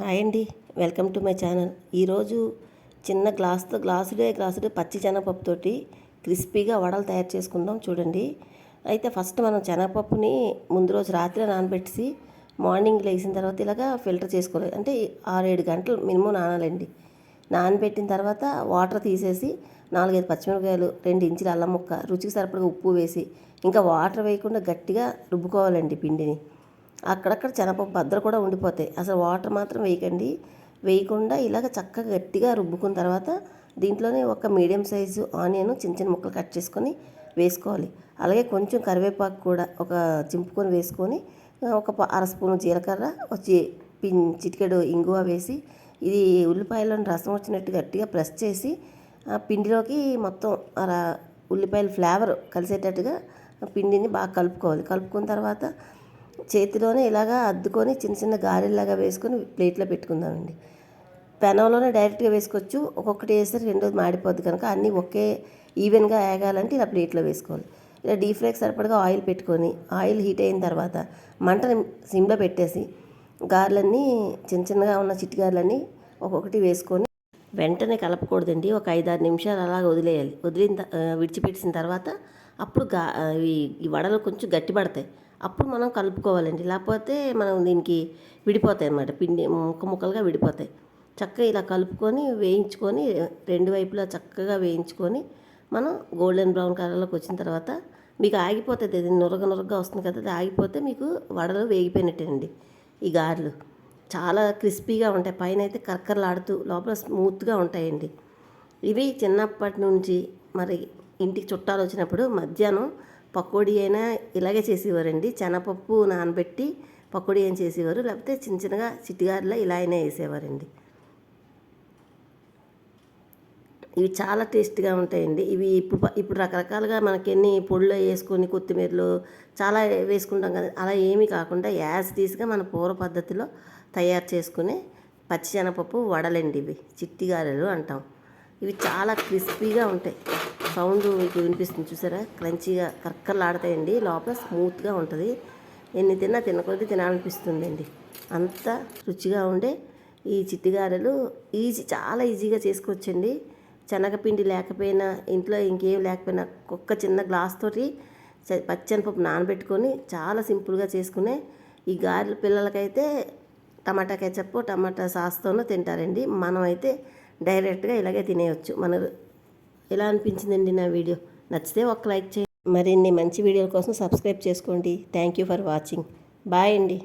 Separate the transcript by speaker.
Speaker 1: Hi అండి. Welcome to my channel. ఈరోజు చిన్న గ్లాస్తో గ్లాసుడే గ్లాసుడే పచ్చి శనగపప్పుతోటి క్రిస్పీగా వడలు తయారు చేసుకుందాం చూడండి. అయితే ఫస్ట్ మనం శనగపప్పుని ముందు రోజు రాత్రి నానబెట్టి మార్నింగ్ లేచిన తర్వాత ఇలాగా ఫిల్టర్ చేసుకోవాలి. అంటే ఆరు ఏడు గంటలు మినిమం నానాలండి. నానబెట్టిన తర్వాత వాటర్ తీసేసి నాలుగైదు పచ్చిమిరపకాయలు రెండు ఇంచుల అల్లం ముక్క రుచికి సరిపడగా ఉప్పు వేసి ఇంకా వాటర్ వేయకుండా గట్టిగా రుబ్బుకోవాలండి పిండిని. అక్కడక్కడ శనగపప్పు భద్ర కూడా ఉండిపోతాయి. అసలు వాటర్ మాత్రం వేయకండి. వేయకుండా ఇలాగ చక్కగా గట్టిగా రుబ్బుకున్న తర్వాత దీంట్లోనే ఒక మీడియం సైజు ఆనియన్ చిన్న చిన్న ముక్కలు కట్ చేసుకొని వేసుకోవాలి. అలాగే కొంచెం కరివేపాకు కూడా ఒక చింపుకొని వేసుకొని ఒక అర స్పూను జీలకర్ర వచ్చి పిన్ చిటికెడు ఇంగువ వేసి ఇది ఉల్లిపాయలను రసం వచ్చినట్టు గట్టిగా ప్రెస్ చేసి ఆ పిండిలోకి మొత్తం అర ఉల్లిపాయల ఫ్లేవర్ కలిసేటట్టుగా పిండిని బాగా కలుపుకోవాలి. కలుపుకున్న తర్వాత చేతిలోనే ఇలాగా అద్దుకొని చిన్న చిన్న గారెల్లాగా వేసుకొని ప్లేట్లో పెట్టుకుందామండి. పెనంలోనే డైరెక్ట్గా వేసుకోవచ్చు. ఒక్కొక్కటి వేస్తే రెండోది మాడిపోద్ది కనుక అన్నీ ఒకే ఈవెన్గా వేగాలంటే ఇలా ప్లేట్లో వేసుకోవాలి. ఇలా డీప్ ఫ్రైకి సరిపడగా ఆయిల్ పెట్టుకొని ఆయిల్ హీట్ అయిన తర్వాత మంటని సిమ్లో పెట్టేసి గారెలన్నీ చిన్న చిన్నగా ఉన్న చిట్టిగారులన్నీ ఒక్కొక్కటి వేసుకొని వెంటనే కలపకూడదండి. ఒక ఐదారు నిమిషాలు అలాగ వదిలేయాలి. వదిలిన త- విడిచిపెట్టిన తర్వాత అప్పుడు గా ఈ వడలు కొంచెం గట్టి పడతాయి అప్పుడు మనం కలుపుకోవాలండి. లేకపోతే మనం దీనికి విడిపోతాయి అన్నమాట పిండి ముక్క ముక్కలుగా విడిపోతాయి. చక్కగా ఇలా కలుపుకొని వేయించుకొని రెండు వైపులా చక్కగా వేయించుకొని మనం గోల్డెన్ బ్రౌన్ కలర్లోకి వచ్చిన తర్వాత మీకు ఆగిపోతుంది అది నురగ నురగగా వస్తుంది కదా అది ఆగిపోతే మీకు వడలు వేగిపోయినట్టేనండి ఈ గారెలు. చాలా క్రిస్పీగా ఉంటాయి. పైన అయితే కరకరలాడుతూ లోపల స్మూత్గా ఉంటాయండి. ఇవి చిన్నప్పటి నుంచి మరి ఇంటికి చుట్టాలు వచ్చినప్పుడు మధ్యాహ్నం పకోడీ అయినా ఇలాగే చేసేవారండి. శనగపప్పు నానబెట్టి పకోడీ అని చేసేవారు? లేకపోతే చిన్న చిన్నగా చిట్టిగారిలో ఇలా అయినా వేసేవారండి. ఇవి చాలా టేస్ట్గా ఉంటాయండి. ఇవి ఇప్పుడు ఇప్పుడు రకరకాలుగా మనకి ఎన్ని పొడిలో వేసుకొని కొత్తిమీరలు చాలా వేసుకుంటాం కదా అలా ఏమీ కాకుండా యాజ్ తీసిగా మన పూర్వ పద్ధతిలో తయారు చేసుకునే పచ్చిశనగపప్పు వడలండి ఇవి. చిట్టి గారెలు అంటాం. ఇవి చాలా క్రిస్పీగా ఉంటాయి. సౌండ్ మీకు వినిపిస్తుంది చూసారా? క్రంచీగా కర్కర్లాడతాయండి. లోపల స్మూత్గా ఉంటుంది. ఎన్ని తిన్నా తినకొద్ది తినాలనిపిస్తుందండి. అంత రుచిగా ఉండే ఈ చిట్టిగారెలు ఈజీ చాలా ఈజీగా చేసుకోవచ్చండి. శనగపిండి లేకపోయినా ఇంట్లో ఇంకేం లేకపోయినా ఒక్క చిన్న గ్లాస్ తోటి చ- నానబెట్టుకొని చాలా సింపుల్గా చేసుకునే ఈ గారెలు పిల్లలకైతే టమాటా కెచప్ టమాటా సాస్తోనూ తింటారండి. మనం అయితే డైరెక్ట్గా ఇలాగే తినేయచ్చు. మన ఎలా అనిపించిందండి నా వీడియో? నచ్చితే ఒక లైక్ చేయండి. మరిన్ని మంచి వీడియోల కోసం సబ్స్క్రైబ్ చేసుకోండి. Thank you for watching bye అండి.